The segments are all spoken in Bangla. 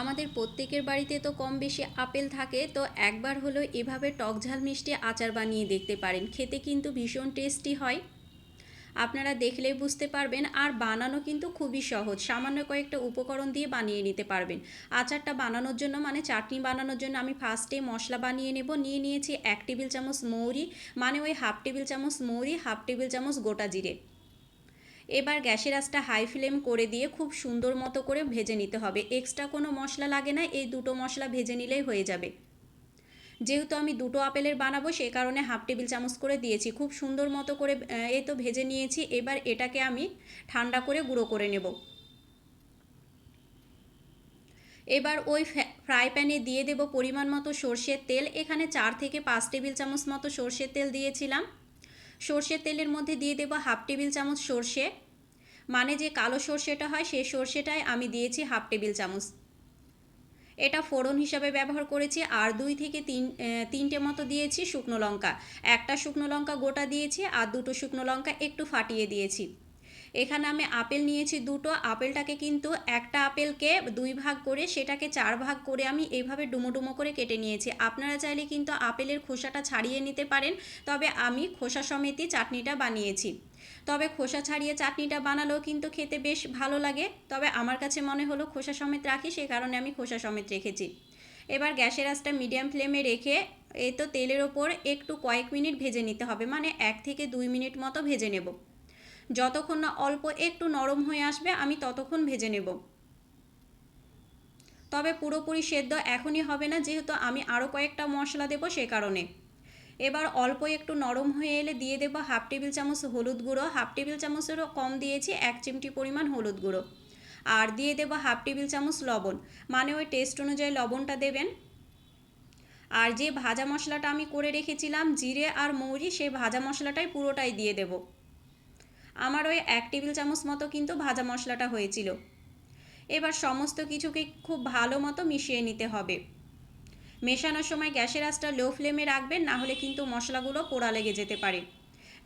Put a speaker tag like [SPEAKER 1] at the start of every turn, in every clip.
[SPEAKER 1] আমাদের প্রত্যেকের বাড়িতে তো কম বেশি আপেল থাকে, তো একবার হলো এভাবে টক ঝাল মিষ্টি আচার বানিয়ে দেখতে পারেন, খেতে কিন্তু ভীষণ টেস্টি হয়। আপনারা দেখলেই বুঝতে পারবেন, আর বানানো কিন্তু খুবই সহজ, সামান্য কয়েকটা উপকরণ দিয়ে বানিয়ে নিতে পারবেন। আচারটা বানানোর জন্য মানে চাটনি বানানোর জন্য আমি ফার্স্টে মশলা বানিয়ে নেব, নিয়ে নিয়েছি এক টেবিল চামচ মৌরি মানে ওই হাফ টেবিল চামচ মৌরি হাফ টেবিল চামচ গোটা জিরে। এবার গ্যাসের আঁচটা হাই ফ্লেম করে দিয়ে খুব সুন্দর মতো করে ভেজে নিতে হবে। এক্সট্রা কোনো মশলা লাগে না, এই দুটো মশলা ভেজে নিলেই হয়ে যাবে। যেহেতু আমি দুটো আপেলের বানাবো, সে কারণে হাফ টেবিল চামচ করে দিয়েছি। খুব সুন্দর মতো করে এই তো ভেজে নিয়েছি। এবার এটাকে আমি ঠান্ডা করে গুঁড়ো করে নেব। এবার ওই ফ্রাই প্যানে দিয়ে দেব পরিমাণ মতো সর্ষের তেল। এখানে চার থেকে পাঁচ টেবিল চামচ মতো সর্ষের তেল দিয়েছিলাম। সর্ষের তেলের মধ্যে দিয়ে দেবো হাফ টেবিল চামচ সর্ষে। মানে যে কালো সর্ষেটা হয়, সেই সর্ষেটাই আমি দিয়েছি হাফ টেবিল চামচ। এটা ফোড়ন হিসাবে ব্যবহার করেছি, আর দুই থেকে তিন তিনটে মতো দিয়েছি শুকনো লঙ্কা। একটা শুকনো লঙ্কা গোটা দিয়েছি, আর দুটো শুকনো লঙ্কা একটু ফাটিয়ে দিয়েছি। এখানে আমি আপেল নিয়েছি দুটো, আপেলটাকে কিন্তু একটা আপেলকে দুই ভাগ করে, সেটাকে চার ভাগ করে আমি এইভাবে ডুমো ডুমো করে কেটে নিয়েছি। আপনারা চাইলে কিন্তু আপেলের খোসাটা ছাড়িয়ে নিতে পারেন, তবে আমি খোসা সমেতই চাটনিটা বানিয়েছি। তবে খোসা ছাড়িয়ে চাটনিটা বানালেও কিন্তু খেতে বেশ ভালো লাগে, তবে আমার কাছে মনে হলো খোসা সমেত রাখি, সে কারণে আমি খোসা সমেত রেখেছি। এবার গ্যাসের আঁচটা মিডিয়াম ফ্লেমে রেখে এই তো তেলের ওপর একটু কয়েক মিনিট ভেজে নিতে হবে মানে এক থেকে দুই মিনিট মতো ভেজে নেব। যতক্ষণ না অল্প একটু নরম হয়ে আসবে, আমি ততক্ষণ ভেজে নেব। তবে পুরোপুরি সেদ্ধ এখনই হবে না, যেহেতু আমি আরও কয়েকটা মশলা দেবো সে কারণে। এবার অল্প একটু নরম হয়ে এলে দিয়ে দেবো হাফ টেবিল চামচ হলুদ গুঁড়ো, হাফ টেবিল চামচেরও কম দিয়েছি, এক চিমটি পরিমাণ হলুদ গুঁড়ো। আর দিয়ে দেবো হাফ টেবিল চামচ লবণ মানে ওই টেস্ট অনুযায়ী লবণটা দেবেন। আর যে ভাজা মশলাটা আমি করে রেখেছিলাম, জিরে আর মৌরি সেই ভাজা মশলাটাই পুরোটাই দিয়ে দেব। আমার ওই এক টেবিল চামচ মতো কিন্তু ভাজা মশলাটা হয়েছিল। এবার সমস্ত কিছুকে খুব ভালো মতো মিশিয়ে নিতে হবে। মেশানোর সময় গ্যাসের আঁচটা লো ফ্লেমে রাখবেন, না হলে কিন্তু মশলাগুলো পোড়া লেগে যেতে পারে।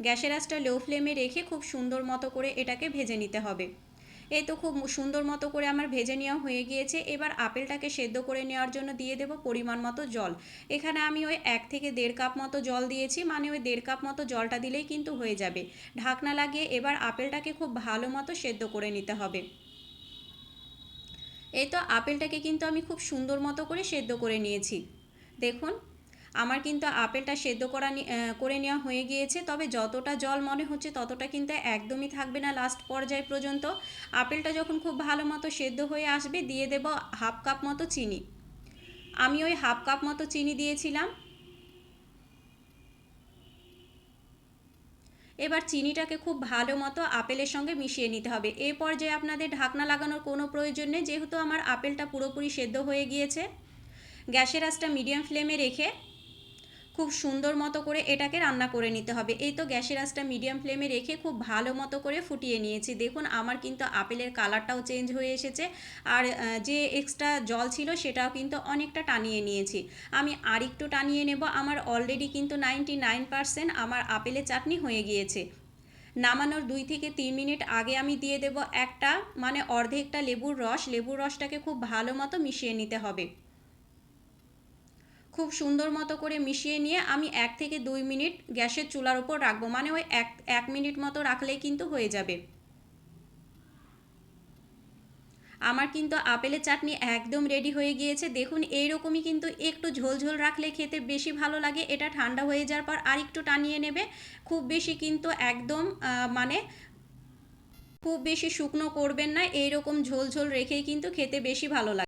[SPEAKER 1] গ্যাসের আঁচটা লো ফ্লেমে রেখে খুব সুন্দর মতো করে এটাকে ভেজে নিতে হবে। এই তো খুব সুন্দর মতো করে আমার ভেজে নেওয়া হয়ে গিয়েছে। এবার আপেলটাকে সেদ্ধ করে নেওয়ার জন্য দিয়ে দেবো পরিমাণ মতো জল। এখানে আমি ওই এক থেকে দেড় কাপ মতো জল দিয়েছি মানে ওই দেড় কাপ মতো জলটা দিলেই কিন্তু হয়ে যাবে। ঢাকনা লাগিয়ে এবার আপেলটাকে খুব ভালো মতো সেদ্ধ করে নিতে হবে। এই তো আপেলটাকে কিন্তু আমি খুব সুন্দর মতো করে সেদ্ধ করে নিয়েছি। দেখুন আমার কিন্তু আপেলটা সেদ্ধ করা করে নেওয়া হয়ে গিয়েছে, তবে যতটা জল মনে হচ্ছে ততটা কিন্তু একদমই থাকবে না লাস্ট পর্যায় পর্যন্ত। আপেলটা যখন খুব ভালো মতো সেদ্ধ হয়ে আসবে, দিয়ে দেব হাফ কাপ মতো চিনি। আমি ওই হাফ কাপ মতো চিনি দিয়েছিলাম। এবার চিনিটাকে খুব ভালো মতো আপেলের সঙ্গে মিশিয়ে নিতে হবে। এই পর্যায়ে আপনাদের ঢাকনা লাগানোর কোনো প্রয়োজন নেই, যেহেতু আমার আপেলটা পুরোপুরি সেদ্ধ হয়ে গিয়েছে। গ্যাসের আঁচটা মিডিয়াম ফ্লেমে রেখে খুব সুন্দর মতো করে এটাকে রান্না করে নিতে হবে। এই তো গ্যাসের আঁচটা মিডিয়াম ফ্লেমে রেখে খুব ভালো মতো করে ফুটিয়ে নিয়েছি। দেখুন, আমার কিন্তু আপেলের কালারটাও চেঞ্জ হয়ে এসেছে। আর যে এক্সট্রা জল ছিল সেটাও কিন্তু অনেকটা টানিয়ে নিয়েছি। আমি আর একটু টানিয়ে নেব। আমার অলরেডি কিন্তু নাইনটি নাইন আমার আপেলের চাটনি হয়ে গিয়েছে। নামানোর দুই থেকে তিন মিনিট আগে আমি দিয়ে দেব একটা মানে অর্ধেকটা লেবুর রস। লেবুর রসটাকে খুব ভালো মতো মিশিয়ে নিতে হবে। খুব সুন্দর মতো করে মিশিয়ে নিয়ে আমি এক থেকে দুই মিনিট গ্যাসের চুলার ওপর রাখব। মানে ওই এক এক মিনিট মতো রাখলেই কিন্তু হয়ে যাবে। আমার কিন্তু আপেলের চাটনি একদম রেডি হয়ে গিয়েছে। দেখুন, এইরকমই কিন্তু একটু ঝোলঝোল রাখলে খেতে বেশি ভালো লাগে। এটা ঠান্ডা হয়ে যাওয়ার পর আর একটু টানিয়ে নেবে। খুব বেশি কিন্তু একদম মানে খুব বেশি শুকনো করবেন না। এইরকম ঝোল ঝোল রেখেই কিন্তু খেতে বেশি ভালো লাগে।